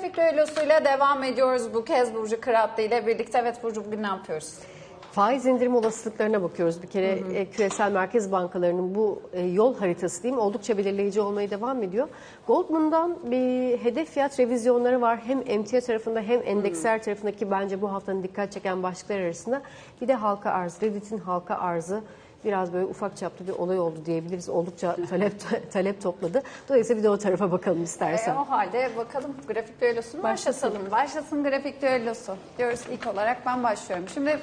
grafik düellosuyla devam ediyoruz bu kez Burcu Kıratlı ile birlikte. Evet Burcu bugün ne yapıyoruz? Faiz indirim olasılıklarına bakıyoruz. Bir kere e, küresel merkez bankalarının bu e, yol haritası diyeyim oldukça belirleyici olmaya devam ediyor. Goldman'dan bir hedef fiyat revizyonları var. Hem emtia tarafında hem endeksler tarafındaki bence bu haftanın dikkat çeken başlıklar arasında. Bir de halka arz, Reddit'in halka arzı biraz böyle ufak çaplı bir olay oldu diyebiliriz. Oldukça talep talep topladı. Dolayısıyla bir de o tarafa bakalım E, istersen. o halde bakalım grafik düellosunu Başlasın. başlatalım. Başlasın grafik düellosu diyoruz ilk olarak ben başlıyorum. Şimdi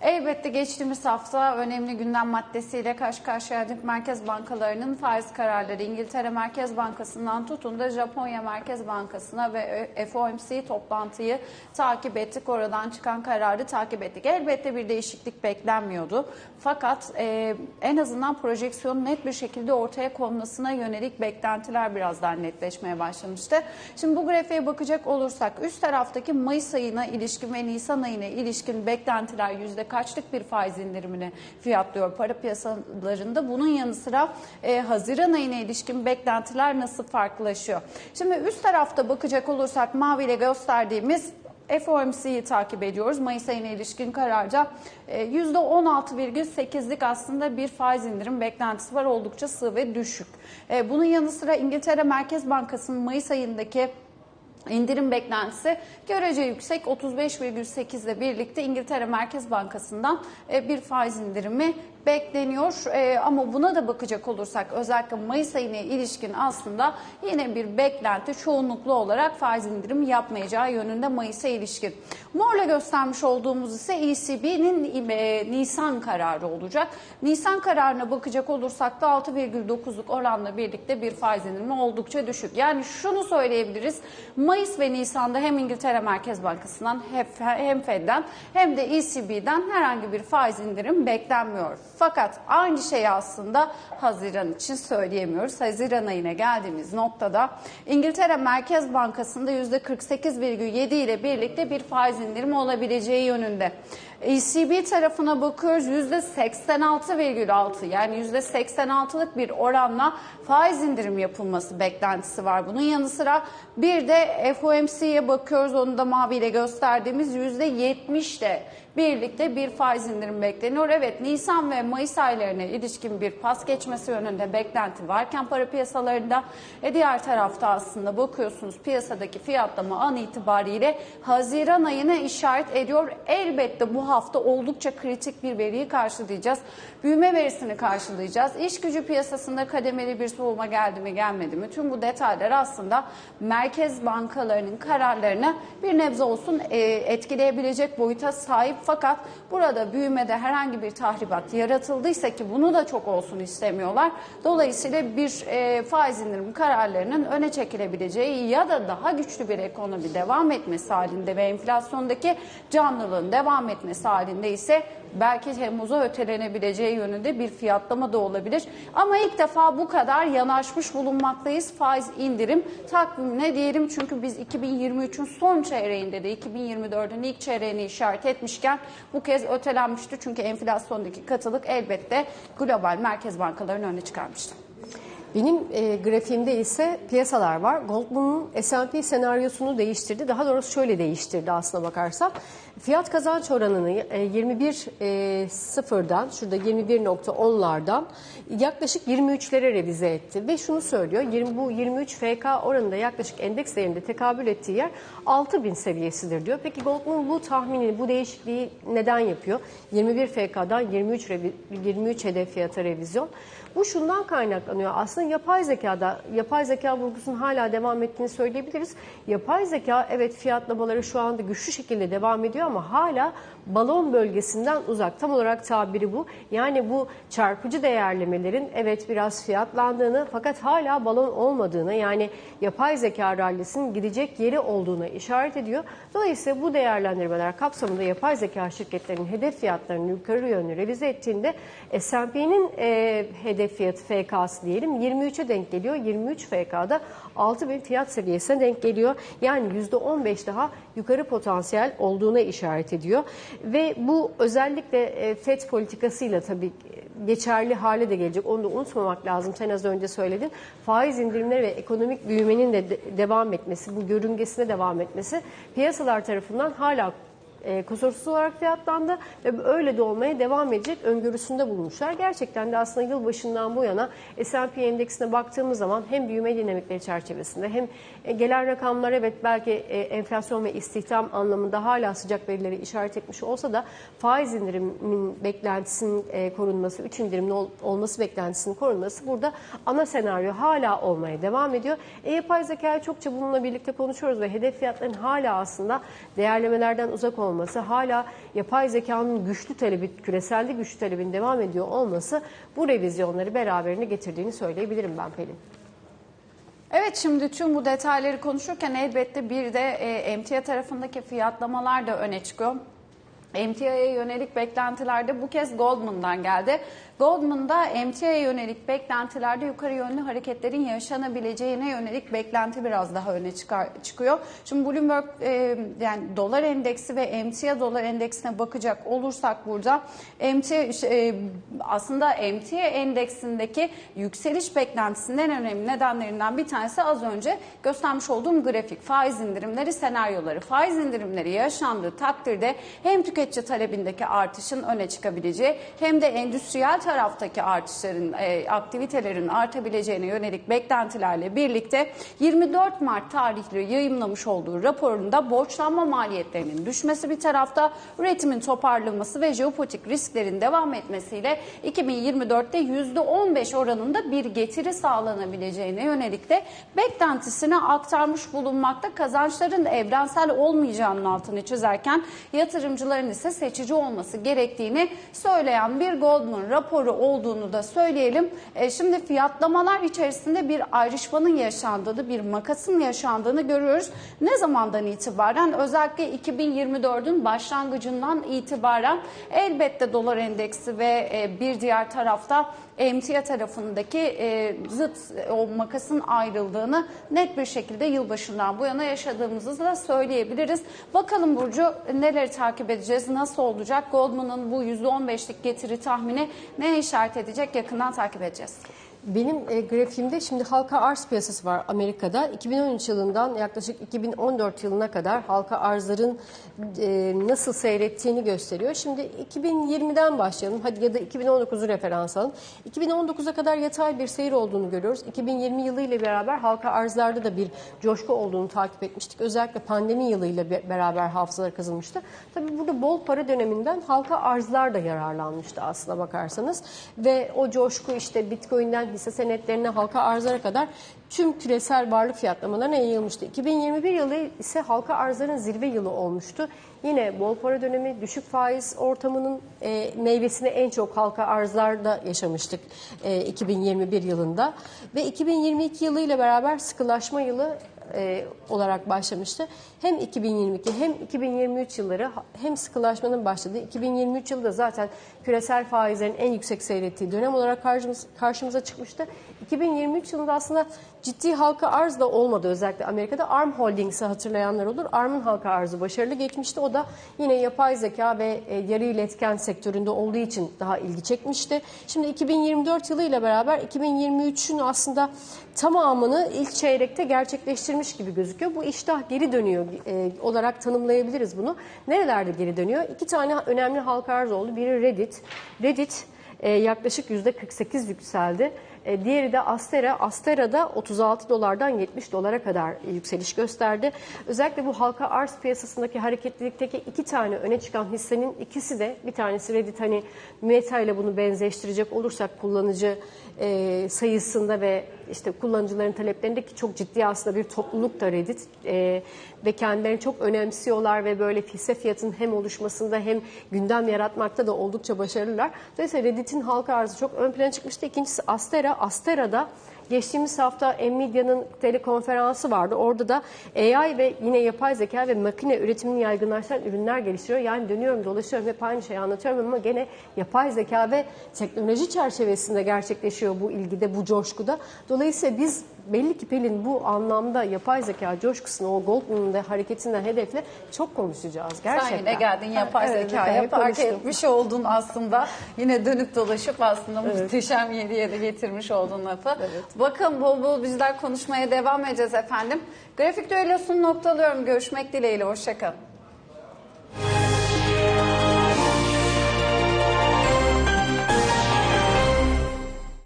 elbette geçtiğimiz hafta önemli gündem maddesiyle karşı karşıyaydık. Merkez bankalarının faiz kararları İngiltere Merkez Bankası'ndan tutun da Japonya Merkez Bankası'na ve FOMC toplantıyı takip ettik. Oradan çıkan kararı takip ettik. Elbette bir değişiklik beklenmiyordu. Fakat e, en azından projeksiyonun net bir şekilde ortaya konmasına yönelik beklentiler birazdan netleşmeye başlamıştı. Şimdi bu grafiğe bakacak olursak üst taraftaki Mayıs ayına ilişkin ve Nisan ayına ilişkin beklentiler yüzde kaçlık bir faiz indirimini fiyatlıyor para piyasalarında. Bunun yanı sıra e, Haziran ayına ilişkin beklentiler nasıl farklılaşıyor? Şimdi üst tarafta bakacak olursak maviyle gösterdiğimiz FOMC'yi takip ediyoruz. Mayıs ayına ilişkin kararca e, %16,8'lik aslında bir faiz indirim beklentisi var. Oldukça sığ ve düşük. E, Bunun yanı sıra İngiltere Merkez Bankası'nın Mayıs ayındaki İndirim beklentisi görece yüksek. 35,8 ile birlikte İngiltere Merkez Bankası'ndan e, bir faiz indirimi bekleniyor. E, Ama buna da bakacak olursak özellikle Mayıs ayına ilişkin aslında yine bir beklenti çoğunluklu olarak faiz indirimi yapmayacağı yönünde Mayıs'a ilişkin. Morla göstermiş olduğumuz ise ECB'nin e, Nisan kararı olacak. Nisan kararına bakacak olursak da 6,9'luk oranla birlikte bir faiz indirimi oldukça düşük. Yani şunu söyleyebiliriz. Mayıs ve Nisan'da hem İngiltere Merkez Bankası'ndan hem Fed'den hem de ECB'den herhangi bir faiz indirim beklenmiyor. Fakat aynı şeyi aslında Haziran için söyleyemiyoruz. Haziran ayına geldiğimiz noktada İngiltere Merkez Bankası'nda %48,7 ile birlikte bir faiz indirimi olabileceği yönünde. ECB tarafına bakıyoruz %86,6 yani %86'lık bir oranla faiz indirim yapılması beklentisi var. Bunun yanı sıra bir de FOMC'ye bakıyoruz onu da maviyle gösterdiğimiz %70 de birlikte bir faiz indirim bekleniyor. Evet Nisan ve Mayıs aylarına ilişkin bir pas geçmesi yönünde beklenti varken para piyasalarında e diğer tarafta aslında bakıyorsunuz piyasadaki fiyatlama an itibariyle Haziran ayına işaret ediyor. Elbette bu hafta oldukça kritik bir veriyi karşılayacağız. Büyüme verisini karşılayacağız. İş gücü piyasasında kademeli bir soğuma geldi mi gelmedi mi? Tüm bu detaylar aslında merkez bankalarının kararlarını bir nebze olsun e, etkileyebilecek boyuta sahip. Fakat burada büyümede herhangi bir tahribat yaratıldıysa ki bunu da çok olsun istemiyorlar. Dolayısıyla bir e, faiz indirim kararlarının öne çekilebileceği ya da daha güçlü bir ekonomi devam etmesi halinde ve enflasyondaki canlılığın devam etmesi halinde ise belki Temmuz'a ötelenebileceği yönünde bir fiyatlama da olabilir. Ama ilk defa bu kadar yanaşmış bulunmaktayız faiz indirim takvimine diyelim. Çünkü biz 2023'ün son çeyreğinde de 2024'ün ilk çeyreğini işaret etmişken bu kez ötelenmişti. Çünkü enflasyondaki katılık elbette global merkez bankalarının önüne çıkarmıştı. Benim e, grafiğimde ise piyasalar var. Goldman'ın S&P senaryosunu değiştirdi. Daha doğrusu şöyle değiştirdi aslına bakarsak. Fiyat kazanç oranını e, 21 e, şurada 21.10'lardan yaklaşık 23'lere revize etti. Ve şunu söylüyor, 20, bu 23 FK oranında yaklaşık endeks değerinde tekabül ettiği yer 6000 seviyesidir diyor. Peki Goldman bu tahminini, bu değişikliği neden yapıyor? 21 FK'dan 23, revi, 23 hedef fiyata revizyon. Bu şundan kaynaklanıyor. Aslında yapay zekada, yapay zeka vurgusunun hala devam ettiğini söyleyebiliriz. Yapay zeka evet fiyatlamaları şu anda güçlü şekilde devam ediyor ama hala balon bölgesinden uzak. Tam olarak tabiri bu. Yani bu çarpıcı değerlemelerin evet biraz fiyatlandığını fakat hala balon olmadığını yani yapay zeka rallisinin gidecek yeri olduğuna işaret ediyor. Dolayısıyla bu değerlendirmeler kapsamında yapay zeka şirketlerinin hedef fiyatlarını yukarı yönlü revize ettiğinde S&P'nin e, hedef fiyatı FK'sı diyelim 23'e denk geliyor. 23 FK'da 6000 fiyat seviyesine denk geliyor. Yani %15 daha yukarı potansiyel olduğuna işaret ediyor. Ve bu özellikle e, FED politikasıyla tabii geçerli hale de gelecek. Onu da unutmamak lazım. Sen az önce söyledin. Faiz indirimleri ve ekonomik büyümenin de devam etmesi, bu görüngesine devam etmesi piyasalar tarafından hala e, kusursuz olarak fiyatlandı ve öyle de olmaya devam edecek öngörüsünde bulmuşlar. Gerçekten de aslında yılbaşından bu yana S&P endeksine baktığımız zaman hem büyüme dinamikleri çerçevesinde hem e, gelen rakamlar evet belki e, enflasyon ve istihdam anlamında hala sıcak verileri işaret etmiş olsa da faiz indirimin beklentisinin e, korunması, 3 indirimin ol, olması beklentisinin korunması burada ana senaryo hala olmaya devam ediyor. E, yapay zekayı çokça bununla birlikte konuşuyoruz ve hedef fiyatların hala aslında değerlemelerden uzak olması, hala yapay zekanın güçlü talebi, küreselde güçlü talebin devam ediyor olması bu revizyonları beraberinde getirdiğini söyleyebilirim ben Pelin. Evet şimdi tüm bu detayları konuşurken elbette bir de e, emtia tarafındaki fiyatlamalar da öne çıkıyor. Emtia'ya yönelik beklentilerde bu kez Goldman'dan geldi. Goldman'da emtiaya yönelik beklentilerde yukarı yönlü hareketlerin yaşanabileceğine yönelik beklenti biraz daha öne çıkar, çıkıyor. Şimdi Bloomberg e, yani dolar endeksi ve emtia dolar endeksine bakacak olursak burada emtia e, aslında emtia endeksindeki yükseliş beklentisinden önemli nedenlerinden bir tanesi az önce göstermiş olduğum grafik faiz indirimleri senaryoları. Faiz indirimleri yaşandığı takdirde hem tüketici talebindeki artışın öne çıkabileceği hem de endüstriyel taraftaki artışların, e, aktivitelerin artabileceğine yönelik beklentilerle birlikte 24 Mart tarihli yayımlamış olduğu raporunda borçlanma maliyetlerinin düşmesi bir tarafta, üretimin toparlanması ve jeopolitik risklerin devam etmesiyle 2024'te %15 oranında bir getiri sağlanabileceğine yönelik de beklentisini aktarmış bulunmakta. Kazançların evrensel olmayacağının altını çizerken yatırımcıların ise seçici olması gerektiğini söyleyen bir Goldman raporu olduğunu da söyleyelim. E, şimdi fiyatlamalar içerisinde bir ayrışmanın yaşandığını, bir makasın yaşandığını görüyoruz. Ne zamandan itibaren? Özellikle 2024'ün başlangıcından itibaren elbette dolar endeksi ve e, bir diğer tarafta emtia tarafındaki e, zıt o makasın ayrıldığını net bir şekilde yılbaşından bu yana yaşadığımızı da söyleyebiliriz. Bakalım Burcu neleri takip edeceğiz, nasıl olacak? Goldman'ın bu %15'lik getiri tahmini ne işaret edecek yakından takip edeceğiz. Benim e, grafiğimde şimdi halka arz piyasası var Amerika'da. 2013 yılından yaklaşık 2014 yılına kadar halka arzların e, nasıl seyrettiğini gösteriyor. Şimdi 2020'den başlayalım. Hadi ya da 2019'u referans alın. 2019'a kadar yatay bir seyir olduğunu görüyoruz. 2020 yılı ile beraber halka arzlarda da bir coşku olduğunu takip etmiştik. Özellikle pandemi yılıyla beraber hafızalar kazınmıştı. Tabii burada bol para döneminden halka arzlar da yararlanmıştı aslına bakarsanız. Ve o coşku işte Bitcoin'den hisse senetlerine, halka arzlara kadar tüm küresel varlık fiyatlamalarına yayılmıştı. 2021 yılı ise halka arzların zirve yılı olmuştu. Yine bol para dönemi, düşük faiz ortamının e, meyvesini en çok halka arzlarda yaşamıştık e, 2021 yılında. Ve 2022 yılı ile beraber sıkılaşma yılı e, olarak başlamıştı. Hem 2022 hem 2023 yılları hem sıkılaşmanın başladığı 2023 yılı da zaten küresel faizlerin en yüksek seyrettiği dönem olarak karşımız, karşımıza çıkmıştı. 2023 yılında aslında ciddi halka arz da olmadı özellikle Amerika'da. ARM Holdings'i hatırlayanlar olur. ARM'ın halka arzı başarılı geçmişti. O da yine yapay zeka ve e, yarı iletken sektöründe olduğu için daha ilgi çekmişti. Şimdi 2024 yılı ile beraber 2023'ün aslında tamamını ilk çeyrekte gerçekleştirmiş gibi gözüküyor. Bu iştah geri dönüyor e, olarak tanımlayabiliriz bunu. Nerelerde geri dönüyor? İki tane önemli halka arz oldu. Biri Reddit. Reddit e, yaklaşık %48 yükseldi. E, diğeri de Astera. Astera da 36 dolardan 70 dolara kadar yükseliş gösterdi. Özellikle bu halka arz piyasasındaki hareketlilikteki iki tane öne çıkan hissenin ikisi de bir tanesi Reddit hani Meta ile bunu benzeştirecek olursak kullanıcı e, sayısında ve işte kullanıcıların taleplerinde ki çok ciddi aslında bir topluluk da Reddit e, ve kendilerini çok önemsiyorlar ve böyle hisse fiyatının hem oluşmasında hem gündem yaratmakta da oldukça başarılılar. Dolayısıyla Reddit'in halka arzı çok ön plana çıkmıştı. İkincisi Astera. Astera'da Geçtiğimiz hafta Nvidia'nın telekonferansı vardı. Orada da AI ve yine yapay zeka ve makine üretimini yaygınlaştıran ürünler geliştiriyor. Yani dönüyorum dolaşıyorum hep aynı şeyi anlatıyorum ama gene yapay zeka ve teknoloji çerçevesinde gerçekleşiyor bu ilgide, bu coşkuda. Dolayısıyla biz belli ki Pelin bu anlamda yapay zeka coşkusunu o Goldman'ın da hareketinden hedefle çok konuşacağız gerçekten. Sen yine geldin yapay Evet, zekaya evet, konuştum. etmiş oldun aslında. Yine dönüp dolaşıp aslında muhteşem yediye de getirmiş oldun lafı. Bakın bol bol bizler konuşmaya devam edeceğiz efendim. Grafik düellosunu noktalıyorum. Görüşmek dileğiyle. Hoşçakalın.